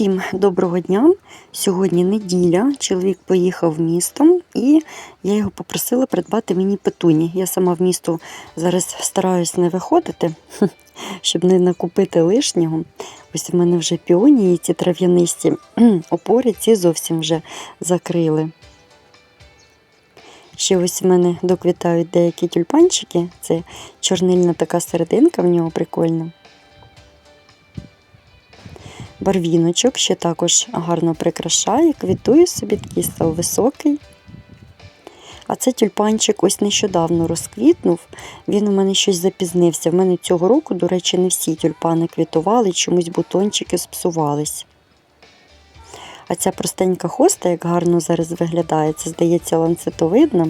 Всім доброго дня. Сьогодні неділя. Чоловік поїхав містом, і я його попросила придбати мені петуні. Я сама в місто зараз стараюсь не виходити, щоб не накупити лишнього. Ось в мене вже піонії, ці трав'янисті опори ці зовсім вже закрили. Ще ось в мене доквітають деякі тюльпанчики. Це чорнильна така серединка в нього прикольна. Барвіночок ще також гарно прикрашає, квітує собі, такий став високий. А це тюльпанчик ось нещодавно розквітнув. Він у мене щось запізнився. В мене цього року, до речі, не всі тюльпани квітували, чомусь бутончики спсувались. А ця простенька хоста, як гарно зараз виглядає, це, здається, ланцетовидна.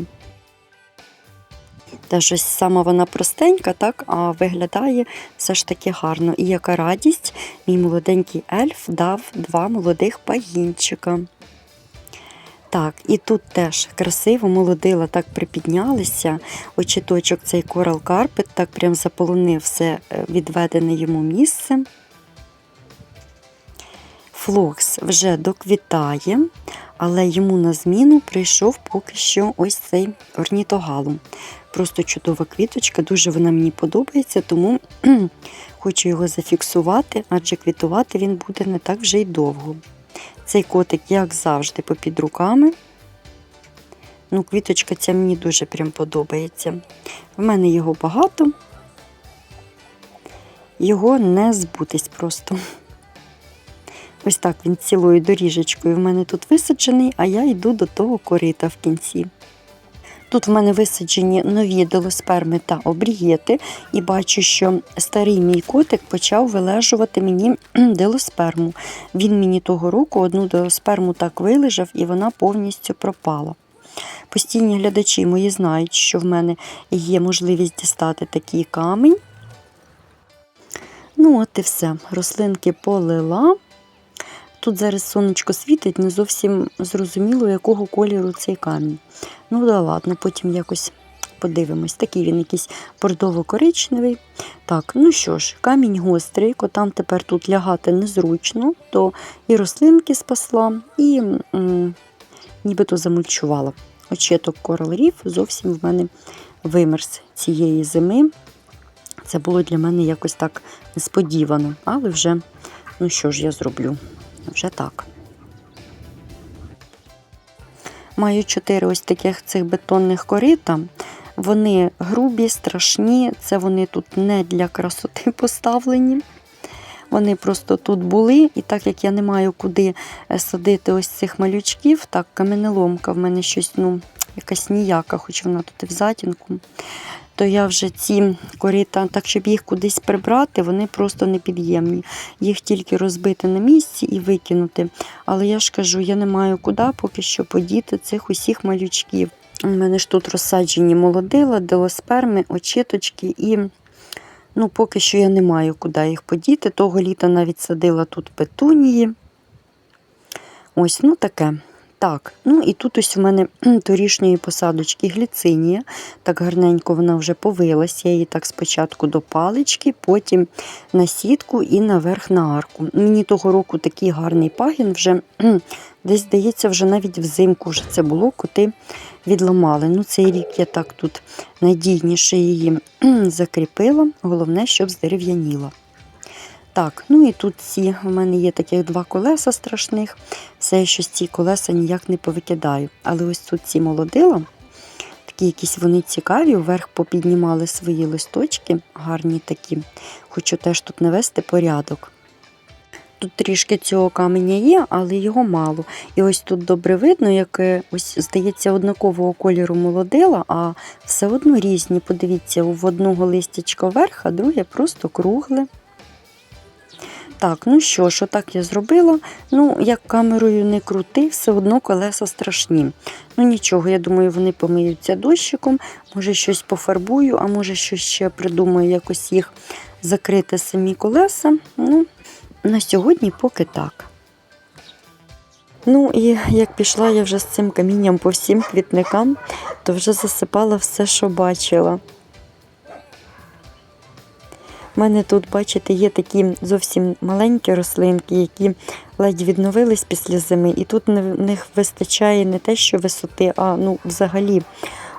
Теж ось сама вона простенька, так, а виглядає все ж таки гарно. І яка радість, мій молоденький ельф дав два молодих пагінчика. Так, і тут теж красиво молодила, так припіднялися. Очіточок цей корал карпет, так прям заполонив все е, відведене йому місце. Флокс вже доквітає, але йому на зміну прийшов поки що ось цей орнітогалум. Просто чудова квіточка, дуже вона мені подобається, тому хочу його зафіксувати, адже квітувати він буде не так вже й довго. Цей котик, як завжди, попід руками. Ну, Квіточка ця мені дуже прям подобається. В мене його багато, його не збутись просто. Ось так він цілою доріжечкою в мене тут висаджений, а я йду до того корита в кінці. Тут в мене висаджені нові делосперми та обрієти, і бачу, що старий мій котик почав вилежувати мені делосперму. Він мені того року одну делосперму так вилежав, і вона повністю пропала. Постійні глядачі мої знають, що в мене є можливість дістати такий камінь. Ну, от і все. Рослинки полила. Тут зараз сонечко світить, не зовсім зрозуміло, якого кольору цей камінь. Ну, да ладно, потім якось подивимось. Такий він якийсь бордово-коричневий. Так, ну що ж, камінь гострий, котам тепер тут лягати незручно, то і рослинки спасла, і м, нібито замульчувала. Очеток Reef зовсім в мене вимерз цієї зими. Це було для мене якось так несподівано, але вже, ну що ж я зроблю? Вже так. Маю чотири ось таких цих бетонних корита. Вони грубі, страшні, це вони тут не для красоти поставлені. Вони просто тут були, і так як я не маю куди е, садити ось цих малючків, так, каменеломка в мене щось, ну, якась ніяка, хоч вона тут і в затінку, то я вже ці корита, так щоб їх кудись прибрати, вони просто непід'ємні. Їх тільки розбити на місці і викинути. Але я ж кажу, я не маю куди поки що подіти цих усіх малючків. У мене ж тут розсаджені молодила, делосперми, очіточки і. Ну, поки що я не маю куди їх подіти. Того літа навіть садила тут петунії. Ось, ну таке. Так, ну і тут ось у мене торішньої посадочки гліцинія. Так гарненько вона вже повилась. Я її так спочатку до палички, потім на сітку і наверх на арку. Мені того року такий гарний пагін вже десь, здається, вже навіть взимку вже це було, коти відламали. Ну, Цей рік я так тут надійніше її закріпила. Головне, щоб здерев'яніла. Так, ну і тут ці в мене є таких два колеса страшних. Все, що з ці колеса ніяк не повикидаю. Але ось тут ці молодила, такі якісь вони цікаві, вверх попіднімали свої листочки, гарні такі. Хочу теж тут навести порядок. Тут трішки цього каменя є, але його мало. І ось тут добре видно, як ось, здається, однакового кольору молодила, а все одно різні. Подивіться, в одного листячка вверх, а друге просто кругле. Так, ну що ж, отак я зробила. Ну, як камерою не крути, все одно колеса страшні. Ну нічого, я думаю, вони помиються дощиком, може щось пофарбую, а може щось ще придумаю, якось їх закрити самі колеса. Ну, на сьогодні поки так. Ну і як пішла я вже з цим камінням по всім квітникам, то вже засипала все, що бачила. У мене тут, бачите, є такі зовсім маленькі рослинки, які ледь відновились після зими, і тут в них вистачає не те, що висоти, а ну, взагалі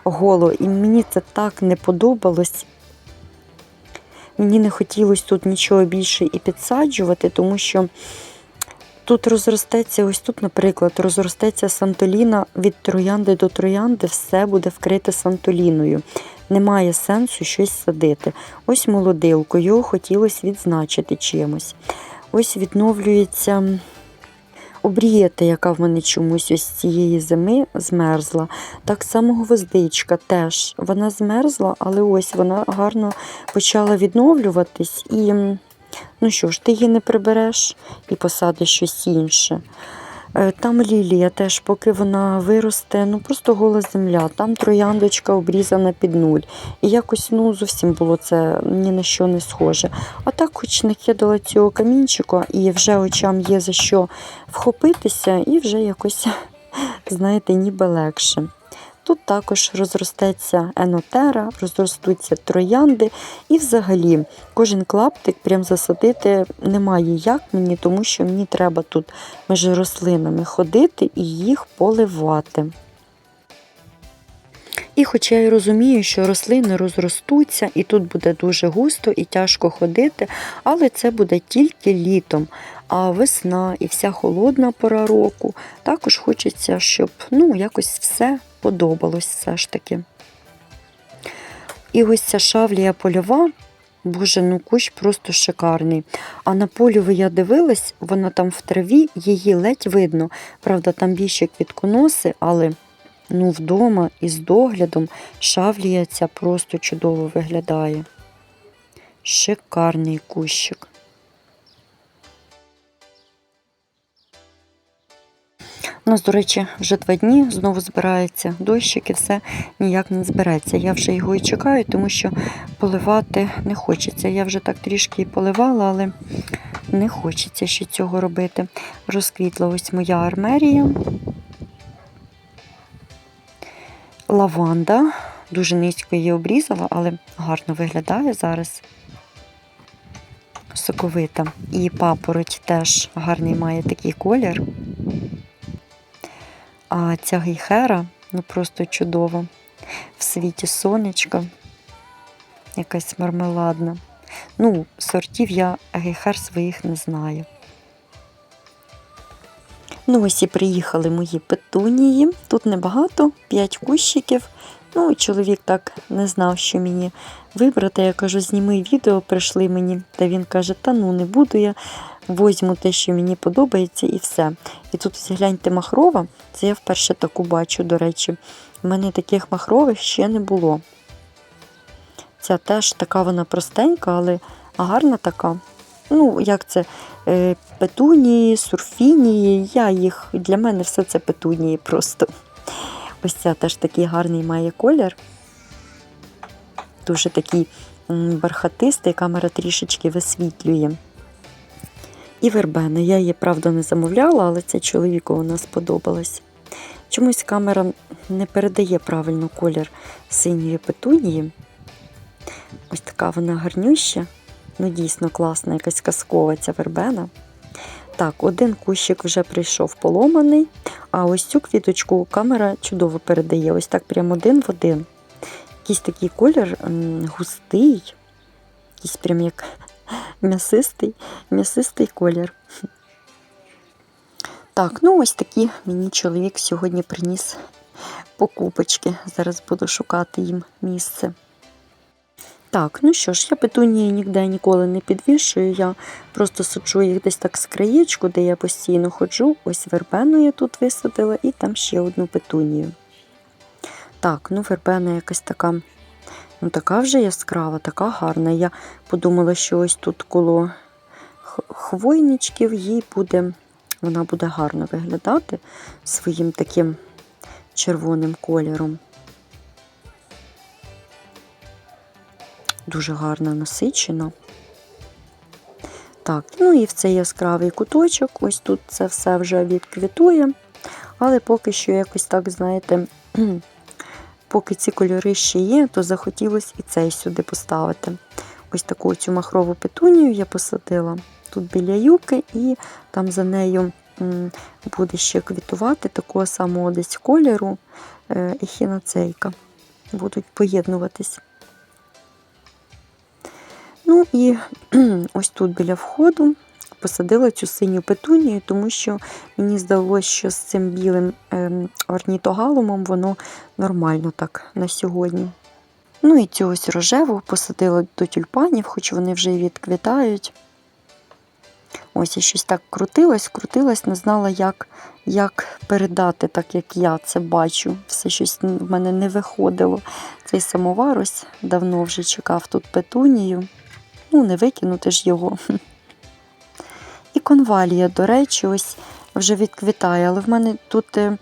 голо. І мені це так не подобалось. Мені не хотілося тут нічого більше і підсаджувати, тому що тут розростеться, ось тут, наприклад, розростеться сантоліна від троянди до троянди, все буде вкрите сантоліною. Немає сенсу щось садити. Ось молодилко, його хотілося відзначити чимось. Ось відновлюється обрієта, яка в мене чомусь ось цієї зими змерзла. Так само гвоздичка теж. Вона змерзла, але ось вона гарно почала відновлюватись. І ну що ж, ти її не прибереш і посадиш щось інше. Е, Там лілія теж, поки вона виросте, ну просто гола земля. Там трояндочка обрізана під нуль. І якось ну зовсім було це ні на що не схоже. А так, хоч накидала цього камінчика, і вже очам є за що вхопитися, і вже якось, знаєте, ніби легше. Тут також розростеться енотера, розростуться троянди, і взагалі кожен клаптик прям засадити немає як мені, тому що мені треба тут між рослинами ходити і їх поливати. І хоча я розумію, що рослини розростуться, і тут буде дуже густо і тяжко ходити, але це буде тільки літом. А весна і вся холодна пора року також хочеться, щоб ну, якось все подобалось все ж таки. І ось ця шавлія польова, боже, ну кущ просто шикарний. А на польову я дивилась, вона там в траві, її ледь видно. Правда, там більше квітконоси, але ну, вдома із доглядом шавлія ця просто чудово виглядає. Шикарний кущик. У нас, до речі, вже два дні знову збирається дощик і все ніяк не збереться. Я вже його і чекаю, тому що поливати не хочеться. Я вже так трішки і поливала, але не хочеться ще цього робити. Розквітла ось моя армерія. Лаванда. Дуже низько її обрізала, але гарно виглядає зараз. Соковита. І папороть теж гарний має такий колір. А ця гейхера ну просто чудова. В світі сонечка, якась мармеладна. Ну, сортів я гейхер своїх не знаю. Ну, ось і приїхали мої петунії. Тут небагато, 5 кущиків. Ну, чоловік так не знав, що мені вибрати. Я кажу, зніми відео, прийшли мені. Та він каже, та ну не буду я, возьму те, що мені подобається, і все. І тут ось гляньте махрова, це я вперше таку бачу, до речі. У мене таких махрових ще не було. Ця теж така вона простенька, але гарна така. Ну, як це? Е, Петунії, сурфінії. Я їх, для мене все це петунії просто. Ось ця теж такий гарний має колір. Дуже такий бархатистий, камера трішечки висвітлює. І вербена. Я її, правда, не замовляла, але це чоловіку вона сподобалась. Чомусь камера не передає правильно колір синьої петунії. Ось така вона гарнюща. Ну, дійсно класна, якась казкова ця вербена. Так, один кущик вже прийшов поломаний, а ось цю квіточку камера чудово передає. Ось так прям один в один. Якийсь такий колір густий, якийсь прям як м'ясистий, м'ясистий колір. Так, ну ось такі мені чоловік сьогодні приніс покупочки. Зараз буду шукати їм місце. Так, ну що ж, я петунії ніде ніколи не підвішую. Я просто саджу їх десь так з краєчку, де я постійно ходжу. Ось вербену я тут висадила, і там ще одну петунію. Так, ну вербена якась така, ну така вже яскрава, така гарна. Я подумала, що ось тут коло хвойничків їй буде, вона буде гарно виглядати своїм таким червоним кольором. Дуже гарно насичено. Так, ну і в цей яскравий куточок, ось тут це все вже відквітує. Але поки що якось так, знаєте, поки ці кольори ще є, то захотілося і цей сюди поставити. ось таку цю махрову петунію я посадила тут біля юки, і там за нею буде ще квітувати такого самого десь кольору е, ехіноцейка. Будуть поєднуватись. Ну і ось тут біля входу посадила цю синю петунію, тому що мені здалося, що з цим білим ем, орнітогалумом воно нормально так на сьогодні. Ну і цю ось рожеву посадила до тюльпанів, хоч вони вже і відквітають. Ось я щось так крутилась, крутилась, не знала, як, як передати, так як я це бачу. Все щось в мене не виходило. Цей самовар ось давно вже чекав тут петунію. Ну, не викинути ж його. Конвалія, до речі, ось вже відквітає, але в мене тут е,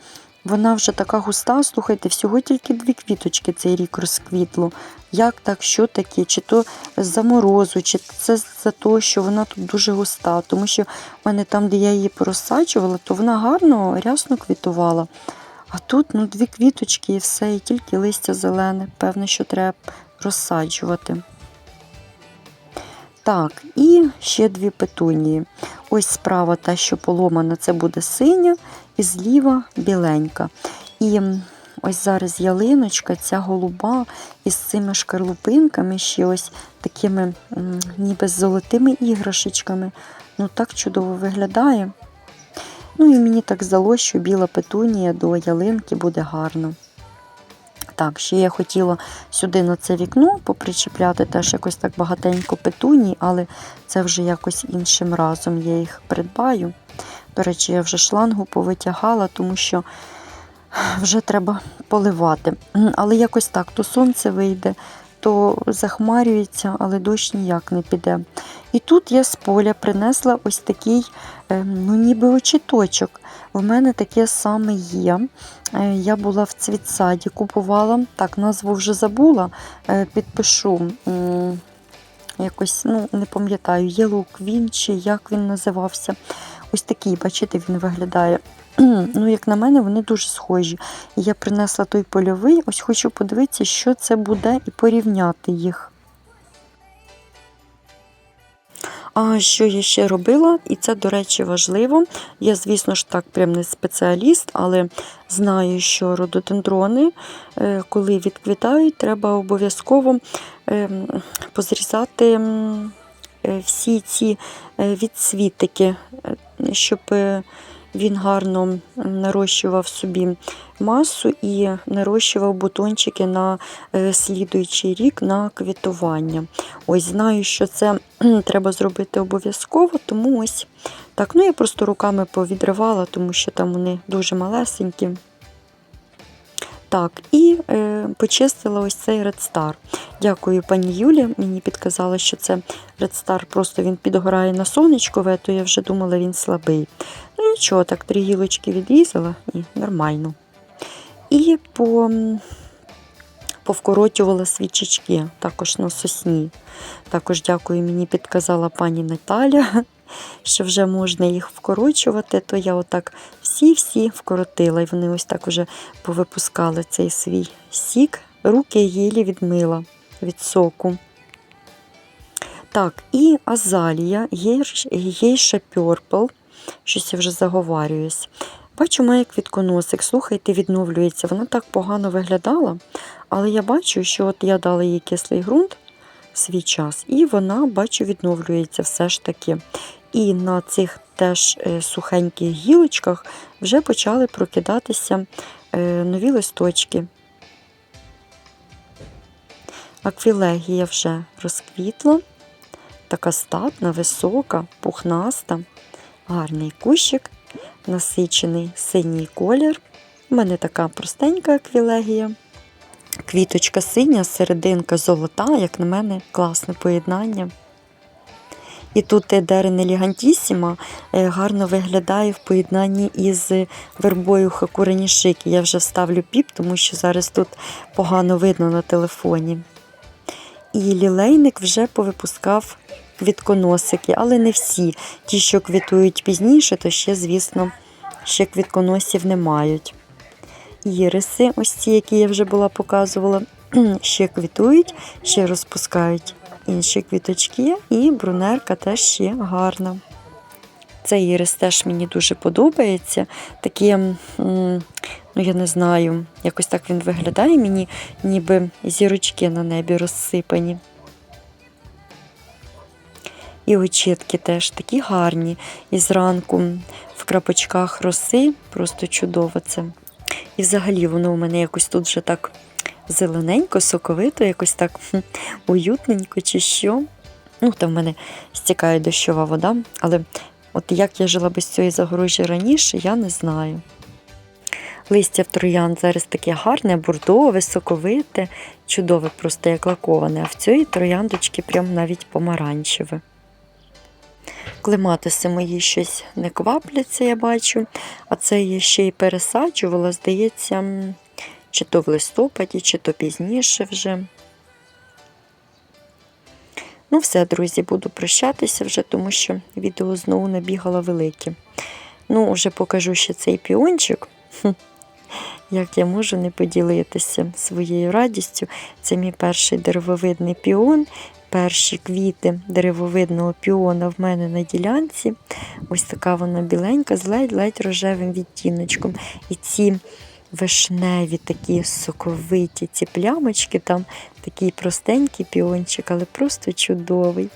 вона вже така густа, слухайте, всього тільки дві квіточки цей рік розквітло. Як так, що таке? Чи то з-за морозу, чи це за те, що вона тут дуже густа. Тому що в мене там, де я її порозсаджувала, то вона гарно, рясно квітувала. А тут ну, дві квіточки і все, і тільки листя зелене. Певне, що треба розсаджувати. Так, і ще дві петунії. Ось справа та, що поломана, це буде синя, і зліва біленька. І ось зараз ялиночка, ця голуба із цими шкарлупинками, ще ось такими ніби з золотими іграшечками. Ну так чудово виглядає. Ну і мені так здалося, що біла петунія до ялинки буде гарно. Так, ще я хотіла сюди на це вікно попричіпляти теж якось так багатенько петуній, але це вже якось іншим разом я їх придбаю. До речі, я вже шлангу повитягала, тому що вже треба поливати. Але якось так, то сонце вийде, то захмарюється, але дощ ніяк не піде. І тут я з поля принесла ось такий, е, ну ніби очіточок. В мене таке саме є. Е, Я була в цвітсаді, купувала. Так, назву вже забула, е, підпишу. Якось, ну, не пам'ятаю, Yellow Queen чи як він називався. Ось такий, бачите, він виглядає. Ну, як на мене, вони дуже схожі. Я принесла той польовий, ось хочу подивитися, що це буде, і порівняти їх. А що я ще робила, і це, до речі, важливо. Я, звісно ж, так, прям не спеціаліст, але знаю, що рододендрони, е, коли відквітають, треба обов'язково ем, позрізати е, всі ці е, відсвітики, е, щоб е, він гарно нарощував собі масу і нарощував бутончики на е, слідуючий рік на квітування. Ось знаю, що це треба зробити обов'язково, тому ось так. Ну я просто руками повідривала, тому що там вони дуже малесенькі. Так, і е, почистила ось цей Red Star. Дякую пані Юлі. Мені підказала, що це Red Star, просто він підгорає на сонечкове, то я вже думала, він слабий. Ну нічого, так, три гілочки відрізала і нормально. І по, повкорочувала свічечки також на сосні. Також дякую, мені підказала пані Наталя, що вже можна їх вкорочувати, то я отак всі-всі вкоротила, і вони ось так уже повипускали цей свій сік. Руки їлі відмила від соку. Так, і азалія, гейша Purple, щось я вже заговарююсь. Бачу, має квітконосик, слухайте, відновлюється. Вона так погано виглядала, але я бачу, що от я дала їй кислий ґрунт свій час, і вона, бачу, відновлюється все ж таки. І на цих теж е, сухеньких гілочках вже почали прокидатися е, нові листочки. Аквілегія вже розквітла, така статна, висока, пухнаста, гарний кущик, насичений синій колір. У мене така простенька аквілегія. Квіточка синя, серединка золота, як на мене, класне поєднання. І тут дерен елегантісіма е, гарно виглядає в поєднанні із вербою хакуренішики. Я вже вставлю піп, тому що зараз тут погано видно на телефоні. І лілейник вже повипускав квітконосики, але не всі. Ті, що квітують пізніше, то ще, звісно, ще квітконосів не мають. Іриси, ось ці, які я вже була показувала, ще квітують, ще розпускають інші квіточки, і брунерка теж ще гарна. Цей ірис теж мені дуже подобається. Такі, ну я не знаю, якось так він виглядає мені, ніби зірочки на небі розсипані. І очітки теж такі гарні. І зранку в крапочках роси просто чудово це. І взагалі воно у мене якось тут вже так зелененько, соковито, якось так уютненько чи що. Ну, там в мене стікає дощова вода, але от як я жила без цієї загорожі раніше, я не знаю. Листя в троянд зараз таке гарне, бордове, соковите, чудове, просто як лаковане. А в цієї трояндочки прям навіть помаранчеве. Клематиси мої щось не квапляться, я бачу. А це я ще й пересаджувала, здається, чи то в листопаді, чи то пізніше вже. Ну, все, друзі, буду прощатися вже, тому що відео знову набігало велике. Ну, вже покажу ще цей піончик. Як я можу не поділитися своєю радістю. Це мій перший деревовидний піон. Перші квіти деревовидного піона в мене на ділянці. Ось така вона біленька, з ледь-ледь рожевим відтіночком. І ці вишневі, такі соковиті, ці плямочки, там такий простенький піончик, але просто чудовий.